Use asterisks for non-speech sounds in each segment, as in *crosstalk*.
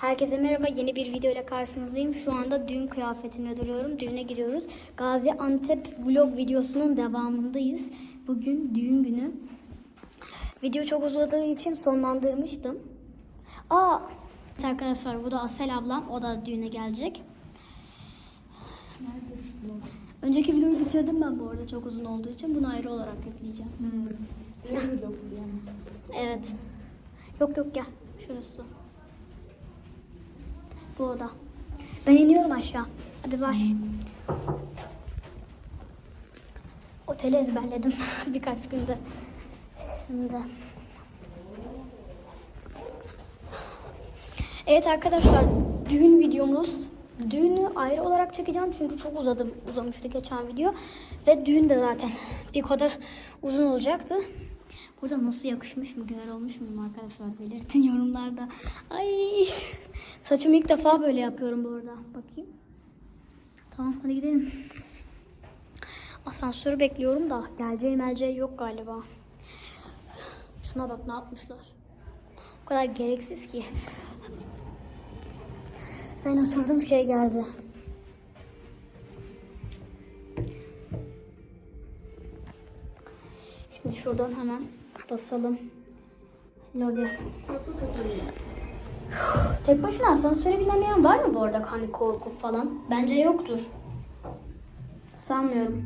Herkese merhaba. Yeni bir video ile karşınızdayım. Şu anda düğün kıyafetimle duruyorum. Düğüne gidiyoruz. Gaziantep vlog videosunun devamındayız. Bugün düğün günü. Video çok uzadığı için sonlandırmıştım. Aa, arkadaşlar bu da Asel ablam. O da düğüne gelecek. Önceki videoyu bitirdim ben bu arada çok uzun olduğu için. Bunu ayrı olarak yükleyeceğim. Evet. Yok yok gel. Şurası. Bu oda. Ben iniyorum aşağı. Hadi baş. Oteli ezberledim *laughs* birkaç günde. Şimdi. Evet arkadaşlar düğün videomuz. Düğünü ayrı olarak çekeceğim çünkü çok uzadı, uzamıştı geçen video. Ve düğün de zaten bir kadar uzun olacaktı. Burada nasıl yakışmış mı, güzel olmuş mu arkadaşlar belirtin yorumlarda. Ay saçımı ilk defa böyle yapıyorum bu arada. Bakayım. Tamam hadi gidelim. Asansörü bekliyorum da geleceği merceği yok galiba. Şuna bak ne yapmışlar. O kadar gereksiz ki. Ben oturdum şey geldi. Şimdi şuradan hemen basalım. Lobi. Tek başına asansöre binemeyen var mı bu arada hani korku falan? Bence yoktur. Sanmıyorum.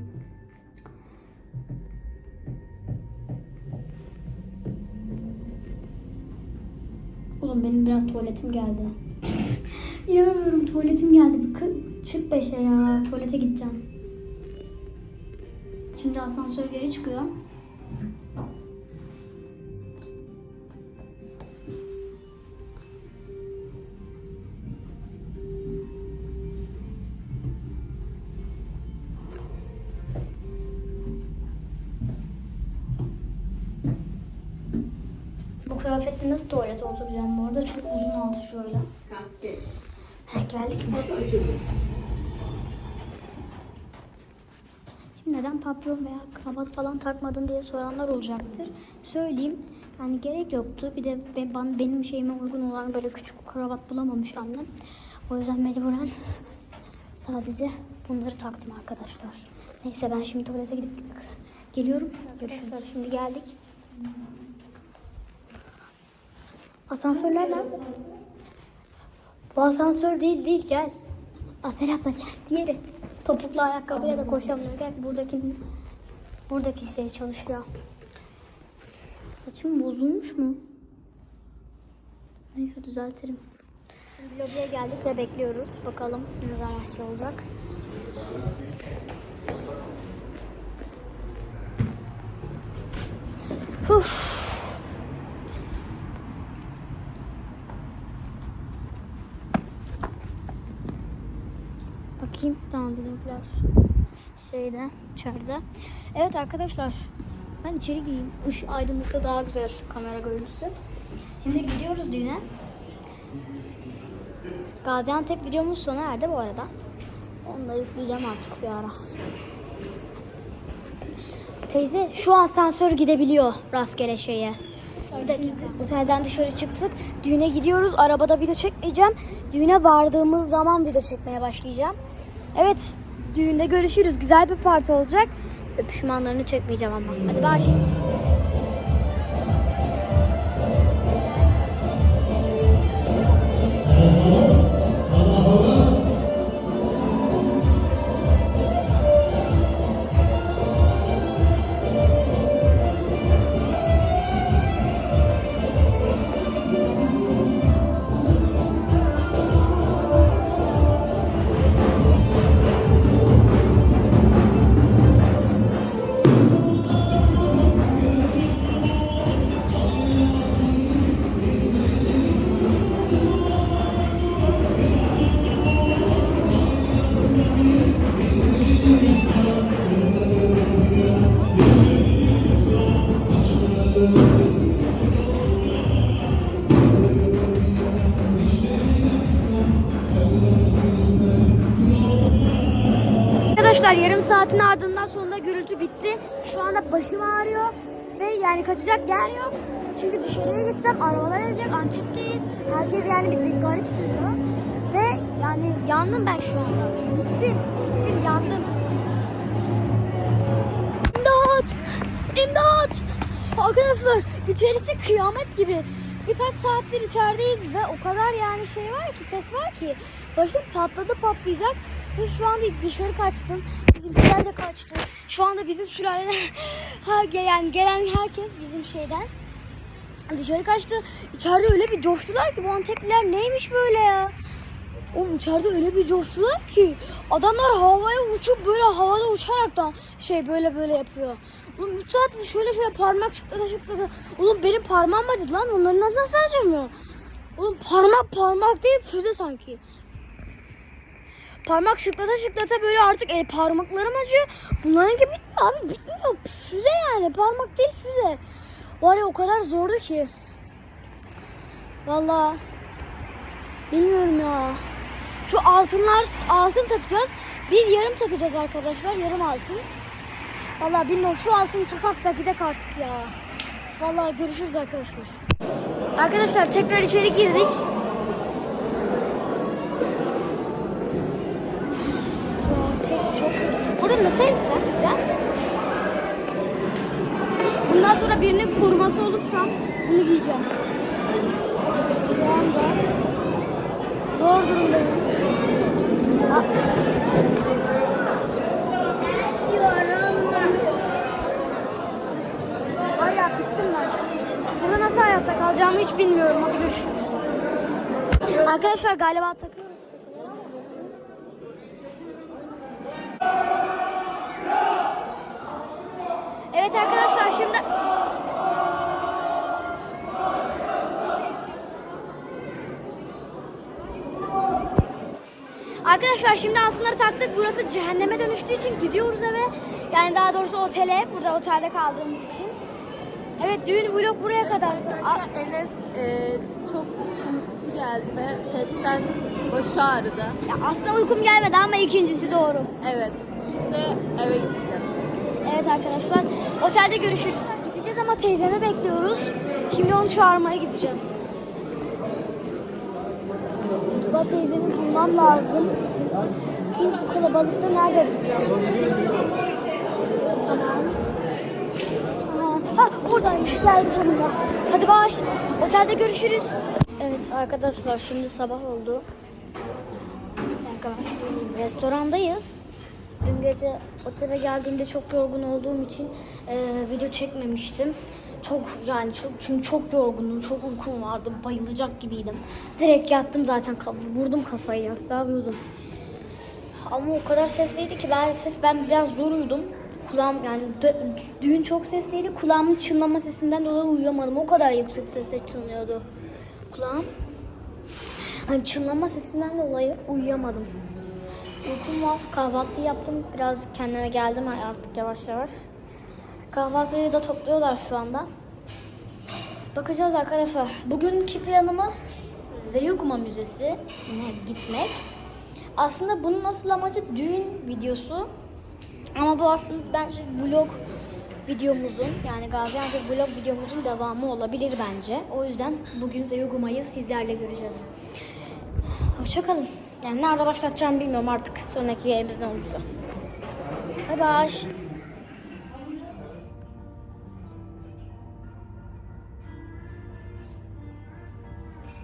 Oğlum benim biraz tuvaletim geldi. *laughs* İnanamıyorum tuvaletim geldi. Bir çık beşe ya. Tuvalete gideceğim. Şimdi asansör geri çıkıyor. Nasıl tuvalete oturacağım bu arada? Çok uzun altı şöyle. Heh, geldik mi? Şimdi neden papyon veya kravat falan takmadın diye soranlar olacaktır. Söyleyeyim. Yani gerek yoktu. Bir de be- ben, benim şeyime uygun olan böyle küçük kravat bulamamış annem. O yüzden mecburen sadece bunları taktım arkadaşlar. Neyse ben şimdi tuvalete gidip geliyorum. Görüşürüz. Şimdi geldik. Asansörler nerede? Bu asansör değil değil gel. Asel abla gel diğeri. Topuklu ayakkabıyla da koşamıyor. Gel buradaki buradaki şey çalışıyor. Saçım bozulmuş mu? Neyse düzeltirim. Lobiye geldik ve bekliyoruz. Bakalım ne zaman şey olacak. Uf. Bakayım. Tamam bizimkiler şeyde içeride. Evet arkadaşlar ben içeri gireyim. Işık aydınlıkta daha güzel kamera görüntüsü. Şimdi gidiyoruz düğüne. Gaziantep videomuz sona erdi bu arada. Onu da yükleyeceğim artık bir ara. Teyze şu asansör gidebiliyor rastgele şeye. Bir dakika. Otelden dışarı çıktık. Düğüne gidiyoruz. Arabada video çekmeyeceğim. Düğüne vardığımız zaman video çekmeye başlayacağım. Evet. Düğünde görüşürüz. Güzel bir parti olacak. Öpüşmanlarını çekmeyeceğim ama. Hadi bay. Arkadaşlar yarım saatin ardından sonunda gürültü bitti. Şu anda başım ağrıyor ve yani kaçacak yer yok. Çünkü dışarıya gitsem arabalar ezecek. Antep'teyiz. Herkes yani bir garip sürüyor. Ve yani yandım ben şu anda. Bittim. Bittim yandım. İmdat! İmdat! Arkadaşlar içerisi kıyamet gibi. Birkaç saattir içerideyiz ve o kadar yani şey var ki ses var ki başım patladı patlayacak ve şu anda dışarı kaçtım. Bizimkiler de kaçtı. Şu anda bizim *laughs* her gelen gelen herkes bizim şeyden dışarı kaçtı. İçeride öyle bir coştular ki bu Antepliler neymiş böyle ya? Oğlum içeride öyle bir coştular ki adamlar havaya uçup böyle havada uçaraktan şey böyle böyle yapıyor. Oğlum 3 saat şöyle şöyle parmak şıklata şıklata. Oğlum benim parmağım acıdı lan onları nasıl, nasıl acımıyor? Oğlum parmak parmak değil füze sanki. Parmak şıklata şıklata böyle artık el parmaklarım acıyor. Bunlarınki bitmiyor abi bitmiyor. Füze yani parmak değil füze. Var ya o kadar zordu ki. Vallahi bilmiyorum ya. Şu altınlar altın takacağız. Biz yarım takacağız arkadaşlar. Yarım altın. Vallahi bilmiyorum şu altını takak da gidek artık ya. Vallahi görüşürüz arkadaşlar. Arkadaşlar tekrar içeri girdik. Burada nasıl? Güzel. Bundan sonra birinin koruması olursam bunu giyeceğim. Şu anda zor durumdayım. Aa. Bayağı bittim ben. Burada nasıl kalacağımı hiç bilmiyorum. Hadi görüşürüz. Arkadaşlar galiba takıyoruz. Evet arkadaşlar şimdi Arkadaşlar şimdi altınları taktık. Burası cehenneme dönüştüğü için gidiyoruz eve. Yani daha doğrusu otele. Burada otelde kaldığımız için. Evet düğün vlog buraya kadar. Arkadaşlar Enes e, çok uykusu geldi ve sesten başı ağrıdı. Ya aslında uykum gelmedi ama ikincisi doğru. Evet. Şimdi eve gideceğiz. Evet arkadaşlar. Otelde görüşürüz. Gideceğiz ama teyzemi bekliyoruz. Şimdi onu çağırmaya gideceğim. Tuba teyzemi bulmam lazım. Ki kalabalıkta nerede bulacağım? Tamam. Aha, Oradaymış geldi sonunda. Hadi baş. Otelde görüşürüz. Evet arkadaşlar şimdi sabah oldu. Şuradayım. Restorandayız. Dün gece otele geldiğimde çok yorgun olduğum için e, video çekmemiştim. Çok yani çok çünkü çok yorgundum, çok uykum vardı, bayılacak gibiydim. Direkt yattım zaten, vurdum kafayı yastığa uyudum. Ama o kadar sesliydi ki ben sırf ben biraz zor uyudum. Kulağım yani düğün çok sesliydi. Kulağımın çınlama sesinden dolayı uyuyamadım. O kadar yüksek sesle çınlıyordu kulağım. Hani çınlama sesinden dolayı uyuyamadım. Uykum var. Kahvaltı yaptım. Biraz kendime geldim artık yavaş yavaş. Kahvaltıyı da topluyorlar şu anda. Bakacağız arkadaşlar. Bugünkü planımız Zeyugma Müzesi'ne gitmek. Aslında bunun asıl amacı düğün videosu. Ama bu aslında bence vlog videomuzun yani Gaziantep vlog videomuzun devamı olabilir bence. O yüzden bugün Zeyugma'yı sizlerle göreceğiz. Hoşçakalın. Yani nerede başlatacağımı bilmiyorum artık. Sonraki yerimiz ne olursa. Bay bay.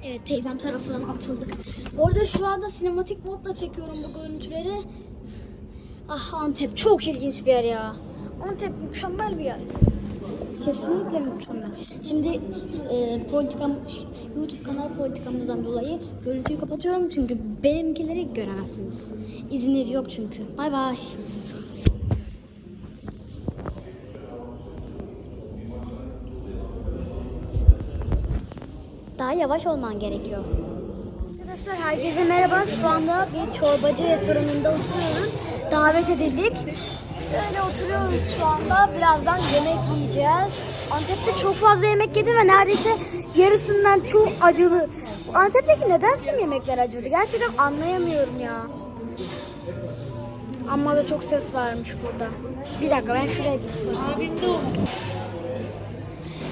Evet teyzem tarafından atıldık. Orada şu anda sinematik modla çekiyorum bu görüntüleri. Ah Antep çok ilginç bir yer ya. Antep mükemmel bir yer. Kesinlikle mükemmel. Şimdi e, politikam, YouTube kanal politikamızdan dolayı görüntüyü kapatıyorum çünkü benimkileri göremezsiniz. İzinleri yok çünkü. Bay bay. Daha yavaş olman gerekiyor. Arkadaşlar herkese merhaba. Şu anda bir çorbacı restoranında oturuyoruz. Davet edildik. Böyle oturuyoruz şu anda. Birazdan yemek yiyeceğiz. Antep'te çok fazla yemek yedim ve neredeyse yarısından çok acılı. Antep'teki neden tüm yemekler acılı? Gerçekten anlayamıyorum ya. Ama da çok ses varmış burada. Bir dakika ben şuraya gideyim.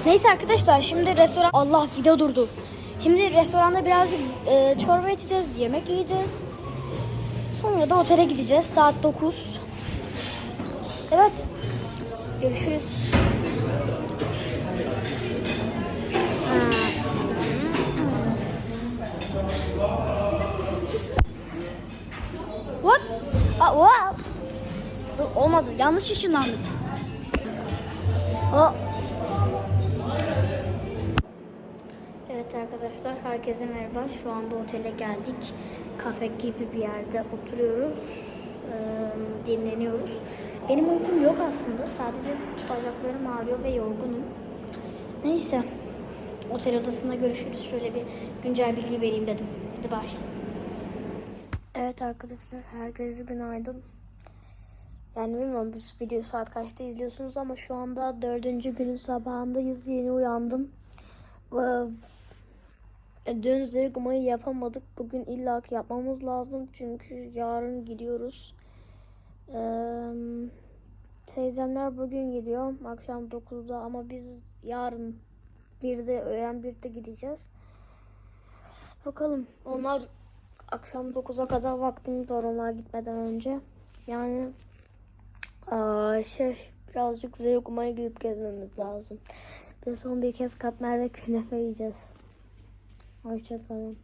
Neyse arkadaşlar şimdi restoran... Allah video durdu. Şimdi restoranda birazcık e, çorba içeceğiz, yemek yiyeceğiz. Sonra da otele gideceğiz. Saat 9. Evet. Görüşürüz. What? Aa, wow. Dur, olmadı. Yanlış ışınlandık. O. Evet arkadaşlar herkese merhaba. Şu anda otele geldik. Kafe gibi bir yerde oturuyoruz. Ee, dinleniyoruz. Benim uykum yok aslında. Sadece bacaklarım ağrıyor ve yorgunum. Neyse. Otel odasında görüşürüz. Şöyle bir güncel bilgi vereyim dedim. Hadi bay. Evet arkadaşlar herkese günaydın. Yani bilmiyorum bu video saat kaçta izliyorsunuz ama şu anda dördüncü günün sabahındayız. Yeni uyandım. Ve dün zırgmayı yapamadık. Bugün illaki yapmamız lazım. Çünkü yarın gidiyoruz. Ee, teyzemler bugün gidiyor. Akşam 9'da ama biz yarın 1'de öğlen 1'de gideceğiz. Bakalım. Onlar akşam 9'a kadar vaktimiz var onlar gitmeden önce. Yani aa, şey birazcık zevkumaya gidip gezmemiz lazım. Bir son bir kez katmer ve künefe yiyeceğiz. Hoşçakalın.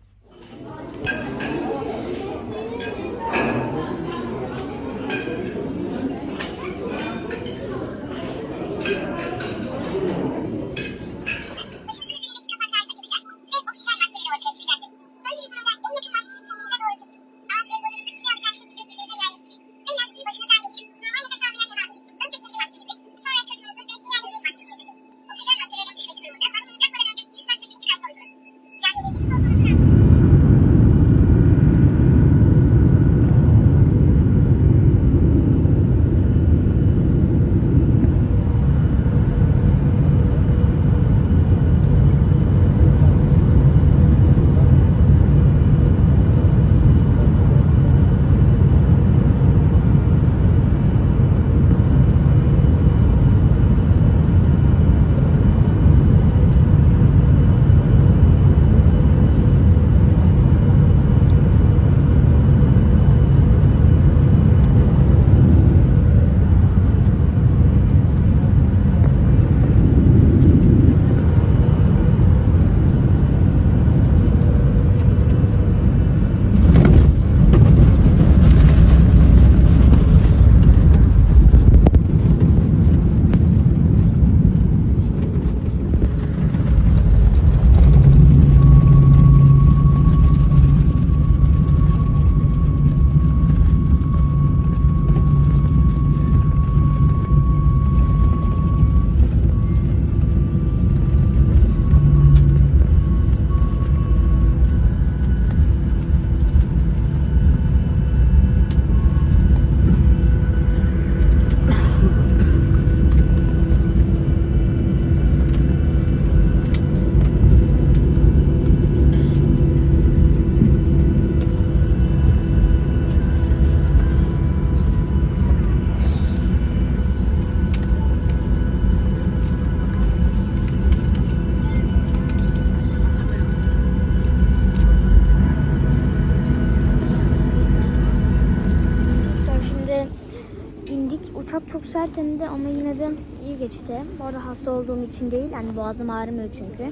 Uçak çok sert indi ama yine de iyi geçti. Bu arada hasta olduğum için değil. Hani boğazım ağrımıyor çünkü.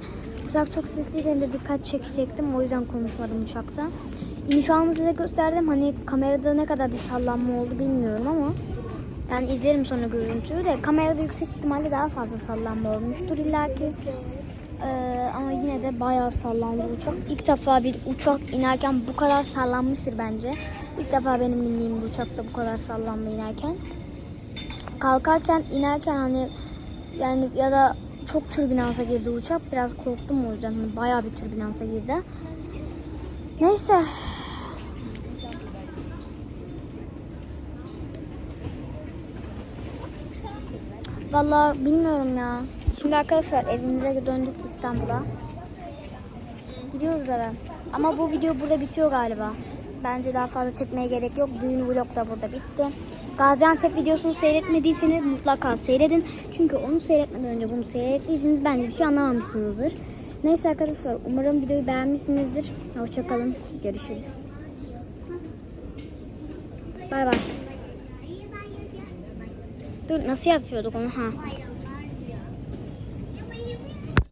Uçak çok sesliydi hem de dikkat çekecektim. O yüzden konuşmadım uçakta. İniş anını size gösterdim. Hani kamerada ne kadar bir sallanma oldu bilmiyorum ama yani izlerim sonra görüntüyü de kamerada yüksek ihtimalle daha fazla sallanma olmuştur illaki. Ee, ama yine de bayağı sallandı uçak. İlk defa bir uçak inerken bu kadar sallanmıştır bence. İlk defa benim bindiğim bir uçakta bu kadar sallanma inerken. Kalkarken inerken hani yani ya da çok türbülansa girdi uçak. Biraz korktum o yüzden. Hani bayağı bir türbülansa girdi. Neyse. Vallahi bilmiyorum ya. Şimdi arkadaşlar evimize döndük İstanbul'a. Gidiyoruz eve. Ama bu video burada bitiyor galiba. Bence daha fazla çekmeye gerek yok. Düğün vlog da burada bitti. Gaziantep videosunu seyretmediyseniz mutlaka seyredin. Çünkü onu seyretmeden önce bunu seyrettiyseniz bence bir şey anlamamışsınızdır. Neyse arkadaşlar umarım videoyu beğenmişsinizdir. Hoşçakalın. Görüşürüz. Bay bay. Dur nasıl yapıyorduk onu ha?